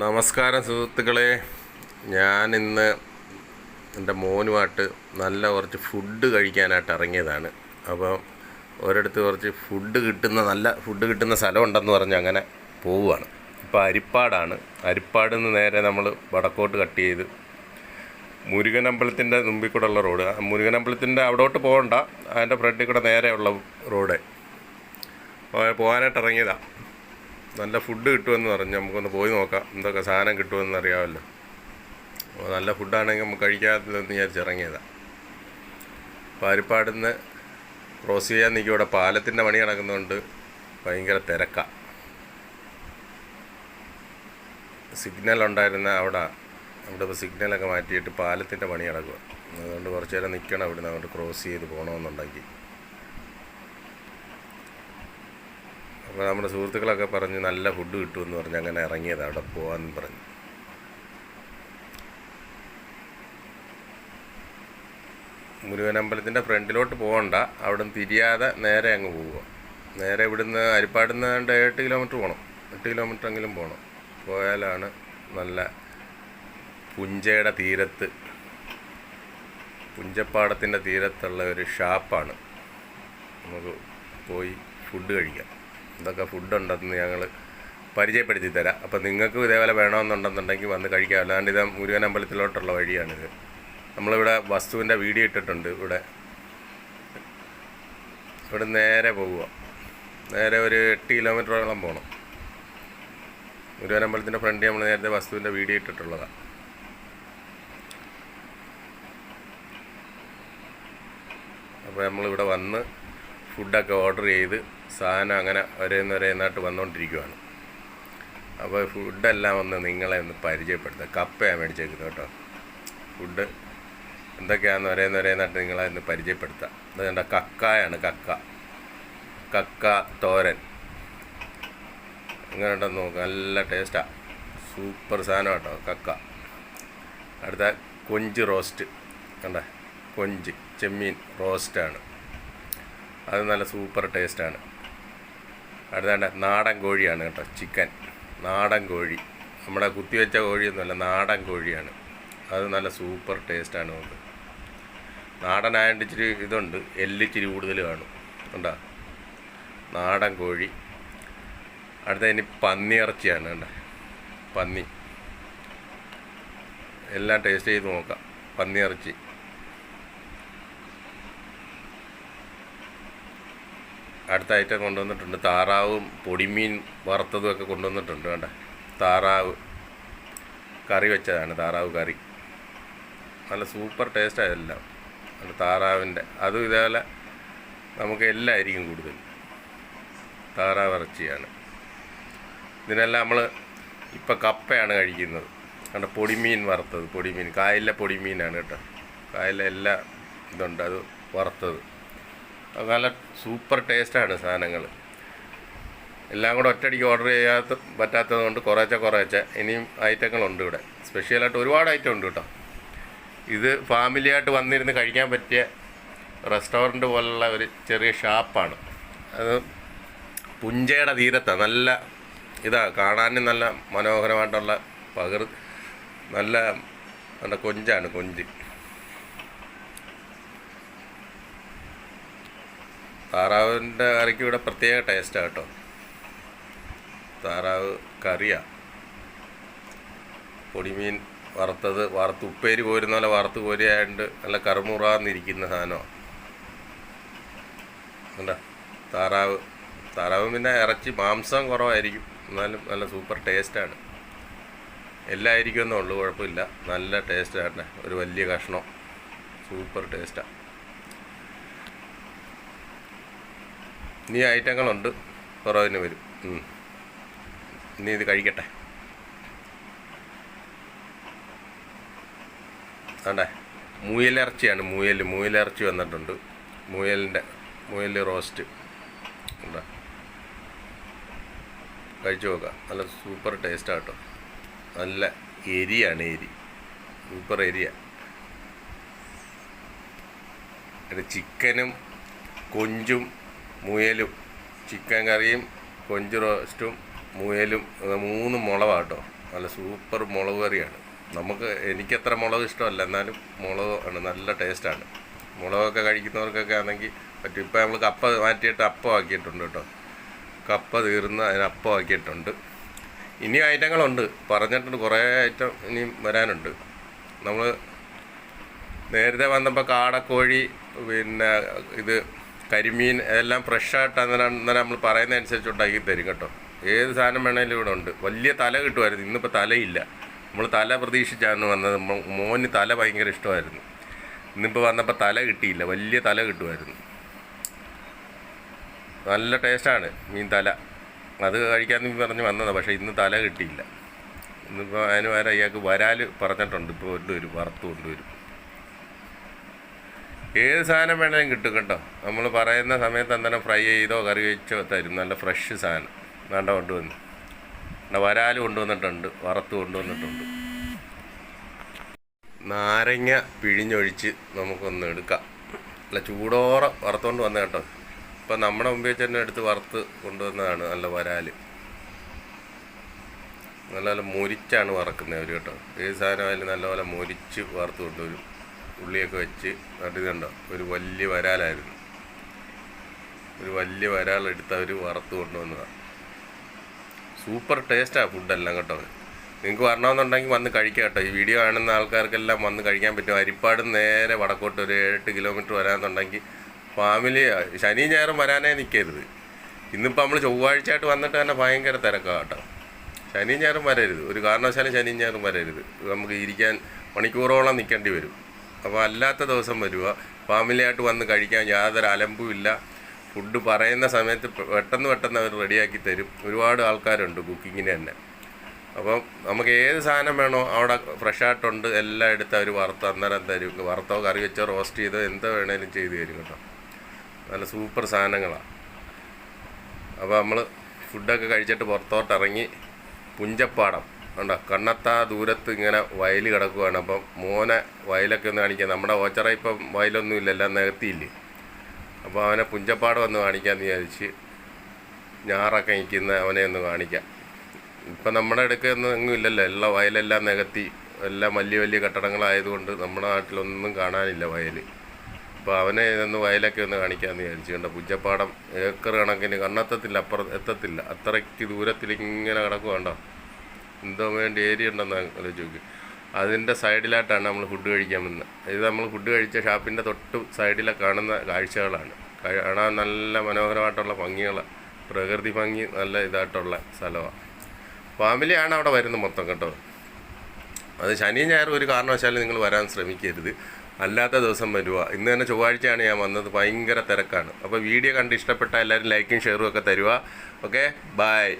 നമസ്കാരം സുഹൃത്തുക്കളെ. ഞാൻ ഇന്ന് എന്റെ മോനുമായിട്ട് നല്ല കുറച്ച് ഫുഡ് കഴിക്കാനായിട്ട് ഇറങ്ങിയതാണ്. അപ്പോൾ ഒരിടത്ത് കുറച്ച് ഫുഡ് കിട്ടുന്ന നല്ല ഫുഡ് കിട്ടുന്ന സ്ഥലമുണ്ടെന്ന് പറഞ്ഞ് അങ്ങനെ പോവുകയാണ്. ഇപ്പോൾ അരിപ്പാടാണ്. അരിപ്പാട് നിന്ന് നേരെ നമ്മൾ വടക്കോട്ട് കട്ട് ചെയ്ത് മുരുകൻ അമ്പലത്തിന്റെ മുമ്പിൽ കൂടെ ഉള്ള റോഡ് മുരുകനമ്പലത്തിന്റെ അവിടോട്ട് പോകണ്ട. അതിന്റെ ഫ്രണ്ടിൽ കൂടെ നേരെയുള്ള റോഡ്. പോകാനായിട്ട് ഇറങ്ങിയതാണ് നല്ല ഫുഡ് കിട്ടുമെന്ന് പറഞ്ഞ്. നമുക്കൊന്ന് പോയി നോക്കാം. എന്തൊക്കെ സാധനം കിട്ടുമെന്ന് അറിയാമല്ലോ. അപ്പോൾ നല്ല ഫുഡാണെങ്കിൽ നമുക്ക് കഴിക്കാത്തതെന്ന് വിചാരിച്ച് ഇറങ്ങിയതാണ് പാരിപ്പാടിൽ ക്രോസ് ചെയ്യാൻ നിൽക്കും ഇവിടെ പാലത്തിന്റെ പണി നടക്കുന്നതുകൊണ്ട് ഭയങ്കര തിരക്കാണ് സിഗ്നൽ ഉണ്ടായിരുന്ന അവിടെ അവിടെ ഇപ്പോൾ സിഗ്നലൊക്കെ മാറ്റിയിട്ട് പാലത്തിന്റെ പണി നടക്കുക അതുകൊണ്ട് കുറച്ച് നേരം നിൽക്കണം ഇവിടുന്ന്. അങ്ങോട്ട് ക്രോസ് ചെയ്ത് പോകണമെന്നുണ്ടെങ്കിൽ. അപ്പോൾ നമ്മുടെ സുഹൃത്തുക്കളൊക്കെ പറഞ്ഞ് നല്ല ഫുഡ് കിട്ടുമെന്ന് പറഞ്ഞ്. അങ്ങനെ ഇറങ്ങിയത് അവിടെ പോകാമെന്ന് പറഞ്ഞു. മുരുകൻ അമ്പലത്തിന്റെ ഫ്രണ്ടിലോട്ട് പോകണ്ട അവിടെ നിന്ന് തിരിയാതെ നേരെ അങ്ങ് പോവുക. നേരെ ഇവിടുന്ന് അരിപ്പാടിൽ നിന്ന് ഏതാണ്ട് എട്ട് കിലോമീറ്റർ പോകണം എട്ട് കിലോമീറ്റർ എങ്കിലും പോകണം പോയാലാണ് നല്ല പുഞ്ചയുടെ തീരത്ത് പുഞ്ചപ്പാടത്തിന്റെ തീരത്തുള്ള ഒരു ഷാപ്പാണ്. നമുക്ക് പോയി ഫുഡ് കഴിക്കാം. എന്തൊക്കെ ഫുഡുണ്ടെന്ന് ഞങ്ങൾ പരിചയപ്പെടുത്തി തരാം അപ്പം നിങ്ങൾക്കും ഇതേപോലെ വേണമെന്നുണ്ടെന്നുണ്ടെങ്കിൽ വന്ന് കഴിക്കാം. അല്ലാണ്ട് ഇത് മുരുകൻ അമ്പലത്തിലോട്ടുള്ള വഴിയാണിത്. നമ്മളിവിടെ വസ്തുവിന്റെ വീഡിയോ ഇട്ടിട്ടുണ്ട് ഇവിടെ. ഇവിടെ നേരെ പോവുക. നേരെ ഒരു എട്ട് കിലോമീറ്ററോളം പോകണം മുരുകൻ അമ്പലത്തിന്റെ ഫ്രണ്ട് നമ്മൾ നേരത്തെ വസ്തുവിന്റെ വീഡിയോ ഇട്ടിട്ടുള്ളതാണ് അപ്പോൾ നമ്മളിവിടെ വന്ന് ഫുഡൊക്കെ ഓർഡർ ചെയ്ത് സാധനം അങ്ങനെ ഒരേന്ന് ഒരേന്നായിട്ട് വന്നുകൊണ്ടിരിക്കുവാണ് അപ്പോൾ ഫുഡെല്ലാം ഒന്ന് നിങ്ങളെ ഒന്ന് പരിചയപ്പെടുത്തുക കപ്പയാണ് മേടിച്ചേക്കുന്നത് കേട്ടോ. ഫുഡ് എന്തൊക്കെയാണെന്ന് ഒരേന്ന് ഒരേന്നായിട്ട് നിങ്ങളെ ഒന്ന് പരിചയപ്പെടുത്തുക ഇത് കണ്ട കക്കായാണ് കക്ക. കക്ക തോരൻ. ഇങ്ങനെ ഉണ്ടെന്ന് നോക്കുക നല്ല ടേസ്റ്റാണ് സൂപ്പർ സാധനം കേട്ടോ കക്ക. അടുത്ത കൊഞ്ച് റോസ്റ്റ് കണ്ട? കൊഞ്ച് ചെമ്മീൻ റോസ്റ്റാണ് അത് നല്ല സൂപ്പർ ടേസ്റ്റാണ് അടുത്താണ്ട് നാടൻ കോഴിയാണ് കേട്ടോ ചിക്കൻ. നാടൻ കോഴി. നമ്മുടെ കുത്തിവെച്ച കോഴിയൊന്നുമല്ല നാടൻ കോഴിയാണ്. അത് നല്ല സൂപ്പർ ടേസ്റ്റാണ് നമുക്ക്. നാടനായതുകൊണ്ട് ഇച്ചിരി ഇതുണ്ട് എല്ലിച്ചിരി കൂടുതൽ കാണും. കണ്ടോ? നാടൻ കോഴി. അടുത്ത ഇനി പന്നി ഇറച്ചിയാണ് കണ്ട? പന്നി. എല്ലാം ടേസ്റ്റ് ചെയ്ത് നോക്കാം. പന്നി അടുത്ത ഐറ്റം കൊണ്ടുവന്നിട്ടുണ്ട്. താറാവും പൊടിമീൻ വറുത്തതും ഒക്കെ കൊണ്ടുവന്നിട്ടുണ്ട് വേണ്ട താറാവ്. കറി വെച്ചതാണ് താറാവ് കറി. നല്ല സൂപ്പർ ടേസ്റ്റ് ആയതെല്ലാം നല്ല താറാവിന്റെ. അതും ഇതേപോലെ നമുക്ക് എല്ലാം ആയിരിക്കും കൂടുതൽ. താറാവ് ഇറച്ചിയാണ്. ഇതിനെല്ലാം നമ്മൾ ഇപ്പം കപ്പയാണ് കഴിക്കുന്നത്. കണ്ട പൊടിമീൻ വറുത്തത് പൊടിമീൻ. കായലിലെ പൊടിമീനാണ് കേട്ടോ. കായലിലെ എല്ലാ ഇതുണ്ട് അത് വറുത്തത്. നല്ല സൂപ്പർ ടേസ്റ്റാണ് സാധനങ്ങൾ എല്ലാം കൂടെ ഒറ്റയടിക്ക് ഓർഡർ ചെയ്യാത്ത പറ്റാത്തത് കൊണ്ട് കുറേച്ചെ കുറേച്ചെ ഇനിയും ഐറ്റങ്ങളുണ്ട് ഇവിടെ. സ്പെഷ്യലായിട്ട് ഒരുപാട് ഐറ്റം ഉണ്ട് കേട്ടോ. ഇത് ഫാമിലിയായിട്ട് വന്നിരുന്ന് കഴിക്കാൻ പറ്റിയ റെസ്റ്റോറന്റ് പോലുള്ള ഒരു ചെറിയ ഷാപ്പാണ് അത് പുഞ്ചയുടെ തീരത്താണ് നല്ല ഇതാ കാണാനും നല്ല മനോഹരമായിട്ടുള്ള പകർ നല്ല നല്ല കൊഞ്ചാണ് കൊഞ്ച്. താറാവിന്റെ കറിക്ക് ഇവിടെ പ്രത്യേക ടേസ്റ്റാണ് കേട്ടോ. താറാവ് കറിയാണ് പൊടിമീൻ വറുത്തത് വറുത്ത് ഉപ്പേരി പോരുന്ന പോലെ വറുത്ത് കോരിയായതുകൊണ്ട് നല്ല കറുമുറാന്നിരിക്കുന്ന സാധനമാണ് എന്താ താറാവ് താറാവ് പിന്നെ ഇറച്ചി മാംസം കുറവായിരിക്കും. എന്നാലും നല്ല സൂപ്പർ ടേസ്റ്റാണ് എല്ലാം ആയിരിക്കുമെന്നേ കുഴപ്പമില്ല. നല്ല ടേസ്റ്റാണ് ഒരു വലിയ കഷ്ണം. സൂപ്പർ ടേസ്റ്റാണ് ഇനി ഐറ്റങ്ങളുണ്ട്. കുറവിന് വരും. ഇനി ഇത് കഴിക്കട്ടെ. ആണ്ടേ. മുയലിറച്ചിയാണ് മുയൽ. മുയലിറച്ചി വന്നിട്ടുണ്ട്. മുയലിന്റെ മുയൽ റോസ്റ്റ്. ഉണ്ടോ കഴിച്ചു നോക്കാം. നല്ല സൂപ്പർ ടേസ്റ്റാണ് കേട്ടോ. നല്ല എരിയാണ് എരി. സൂപ്പർ എരിയ. ചിക്കനും കൊഞ്ചും മുയലും ചിക്കൻ കറിയും കൊഞ്ച് റോസ്റ്റും മുയലും മൂന്ന് മുളക് കേട്ടോ. നല്ല സൂപ്പർ മുളക് കറിയാണ്. നമുക്ക് എനിക്കത്ര മുളക് ഇഷ്ടമല്ല. എന്നാലും മുളക് ആണ് നല്ല ടേസ്റ്റാണ് മുളകൊക്കെ കഴിക്കുന്നവർക്കൊക്കെ ആണെങ്കിൽ പറ്റും. ഇപ്പോൾ നമ്മൾ കപ്പ മാറ്റിയിട്ട് അപ്പം ആക്കിയിട്ടുണ്ട് കേട്ടോ. കപ്പ തീർന്ന് അതിന് അപ്പം ആക്കിയിട്ടുണ്ട്. ഇനിയും ഐറ്റങ്ങളുണ്ട്. പറഞ്ഞിട്ടുണ്ട് കുറേ ഐറ്റം ഇനിയും വരാനുണ്ട്. നമ്മൾ നേരത്തെ വന്നപ്പോൾ കാടക്കോഴി പിന്നെ ഇത് കരിമീൻ എല്ലാം ഫ്രഷായിട്ട് അന്നേരം നമ്മൾ പറയുന്ന അനുസരിച്ച് ഉണ്ടാക്കി തരും കേട്ടോ. ഏത് സാധനം വേണേലും ഇവിടെ ഉണ്ട്. വലിയ തല കിട്ടുമായിരുന്നു. ഇന്നിപ്പോൾ തലയില്ല. നമ്മൾ തല പ്രതീക്ഷിച്ചാണ് വന്നത്. മോന് തല ഭയങ്കര ഇഷ്ടമായിരുന്നു. ഇന്നിപ്പോൾ വന്നപ്പോൾ തല കിട്ടിയില്ല. വലിയ തല കിട്ടുമായിരുന്നു. നല്ല ടേസ്റ്റാണ് മീൻ തല. അത് കഴിക്കാമെന്ന് പറഞ്ഞ് വന്നതാണ് പക്ഷേ ഇന്ന് തല കിട്ടിയില്ല. ഇന്നിപ്പോൾ അതിന് പകരം ഇയാൾക്ക് വരാൽ പറഞ്ഞിട്ടുണ്ട്. ഇപ്പോൾ കൊണ്ടുവരും. വറുത്ത് കൊണ്ടുവരും. ഏത് സാധനം വേണേലും കിട്ടും കേട്ടോ. നമ്മൾ പറയുന്ന സമയത്ത് അന്നേരം ഫ്രൈ ചെയ്തോ കറി വെച്ചോ തരും. നല്ല ഫ്രഷ് സാധനം. വേണ്ട കൊണ്ടുവന്ന്. വരാൽ കൊണ്ടുവന്നിട്ടുണ്ട്. വറുത്ത് കൊണ്ടുവന്നിട്ടുണ്ട്. നാരങ്ങ പിഴിഞ്ഞൊഴിച്ച് നമുക്കൊന്ന് എടുക്കാം. അല്ല ചൂടോറെ വറുത്തുകൊണ്ട് വന്ന കേട്ടോ. ഇപ്പം നമ്മുടെ മുമ്പിൽ തന്നെ എടുത്ത് വറുത്ത് കൊണ്ടുവന്നതാണ് നല്ല വരാൽ നല്ല നല്ല മുരിച്ചാണ് വറക്കുന്നത് അവർ കേട്ടോ. ഏത് സാധനമായാലും നല്ലപോലെ മുരിച്ച് വറുത്ത് കൊണ്ടുവരും. ഉള്ളിയൊക്കെ വെച്ച് അത് കണ്ടോ ഒരു വലിയ വരാലായിരുന്നു. ഒരു വലിയ വരാലെടുത്ത് അവർ വറുത്ത് കൊണ്ടുവന്നതാണ് സൂപ്പർ ടേസ്റ്റാണ് ഫുഡെല്ലാം കേട്ടോ നിങ്ങൾക്ക് വരണമെന്നുണ്ടെങ്കിൽ വന്ന് കഴിക്കാം കേട്ടോ. ഈ വീഡിയോ കാണുന്ന ആൾക്കാർക്കെല്ലാം വന്ന് കഴിക്കാൻ പറ്റും. അരിപ്പാട് നേരെ വടക്കോട്ട് ഒരു ഏഴെട്ട് കിലോമീറ്റർ വരാമെന്നുണ്ടെങ്കിൽ ഫാമിലി ശനി ഞായറും വരാനേ നിൽക്കരുത്. ഇന്നിപ്പോൾ നമ്മൾ ചൊവ്വാഴ്ചയായിട്ട് വന്നിട്ട് തന്നെ ഭയങ്കര തിരക്കാണ് കേട്ടോ. ശനി ഞായറും വരരുത്. ഒരു കാരണവശാലും ശനി ഞായറും വരരുത്. നമുക്ക് ഇരിക്കാൻ മണിക്കൂറോളം നിൽക്കേണ്ടി വരും. അപ്പോൾ അല്ലാത്ത ദിവസം വരിക ഫാമിലിയായിട്ട് വന്ന് കഴിക്കാൻ യാതൊരു അലമ്പുമില്ല ഫുഡ് പറയുന്ന സമയത്ത് പെട്ടെന്ന് പെട്ടെന്ന് അവർ റെഡിയാക്കി തരും. ഒരുപാട് ആൾക്കാരുണ്ട് കുക്കിങ്ങിന് തന്നെ. അപ്പം നമുക്ക് ഏത് സാധനം വേണോ അവിടെ ഫ്രഷായിട്ടുണ്ട് എല്ലാം എടുത്ത് അവർ വറുത്ത് അന്നേരം തരും. വറുത്തോ കറി വെച്ചോ റോസ്റ്റ് ചെയ്തോ എന്തോ വേണേലും ചെയ്ത് തരും കേട്ടോ. നല്ല സൂപ്പർ സാധനങ്ങളാണ് അപ്പോൾ നമ്മൾ ഫുഡൊക്കെ കഴിച്ചിട്ട് പുറത്തോട്ടിറങ്ങി പുഞ്ചപ്പാടം. ഉണ്ടോ? കണ്ണത്താ ദൂരത്ത് ഇങ്ങനെ വയൽ കിടക്കുകയാണ് അപ്പം മോനെ വയലൊക്കെ ഒന്ന് കാണിക്കാം. നമ്മുടെ ഓച്ചറ ഇപ്പം വയലൊന്നും ഇല്ല എല്ലാം നികത്തിയില്ലേ? അപ്പോൾ അവനെ പുഞ്ചപ്പാട് വന്ന് കാണിക്കാമെന്ന് വിചാരിച്ച് ഞാറൊക്കെ നിൽക്കുന്ന അവനെ ഒന്ന് കാണിക്കാം. ഇപ്പം നമ്മുടെ അടുക്കൊന്നും ഒന്നും ഇല്ലല്ലോ. എല്ലാ വയലെല്ലാം നികത്തി. എല്ലാം വലിയ വലിയ കെട്ടിടങ്ങളായതുകൊണ്ട് നമ്മുടെ നാട്ടിലൊന്നും കാണാനില്ല വയൽ അപ്പോൾ അവനെ ഇതൊന്ന് വയലൊക്കെ ഒന്ന് കാണിക്കാമെന്ന് വിചാരിച്ചു കണ്ട? പുഞ്ചപ്പാടം ഏക്കർ കണക്കിന് കണ്ണെത്തത്തില്ല അപ്പുറം എത്തത്തില്ല. അത്രയ്ക്ക് ദൂരത്തിൽ ഇങ്ങനെ കിടക്കുവാണ്ടോ എന്തോ വേണ്ടി ഏരിയ ഉണ്ടെന്ന് ആലോചിച്ച് അതിന്റെ സൈഡിലായിട്ടാണ് നമ്മൾ ഫുഡ് കഴിക്കാൻ വന്നത്. ഇത് നമ്മൾ ഫുഡ് കഴിച്ച ഷാപ്പിന്റെ തൊട്ട് സൈഡിലെ കാണുന്ന കാഴ്ചകളാണ്. കാണാൻ നല്ല മനോഹരമായിട്ടുള്ള ഭംഗികൾ പ്രകൃതി ഭംഗി നല്ല ഇതായിട്ടുള്ള സ്ഥലമാണ്. ഫാമിലിയാണ് അവിടെ വരുന്നത് മൊത്തം കേട്ടോ. അത് ശനി ഞായർ ഒരു കാരണവശാലും നിങ്ങൾ വരാൻ ശ്രമിക്കരുത്. അല്ലാത്ത ദിവസം വരുക ഇന്ന് തന്നെ ചൊവ്വാഴ്ചയാണ് ഞാൻ വന്നത്. ഭയങ്കര തിരക്കാണ്. അപ്പോൾ വീഡിയോ കണ്ട് ഇഷ്ടപ്പെട്ട എല്ലാവരും ലൈക്കും ഷെയറും ഒക്കെ തരുക ഓക്കെ? ബൈ.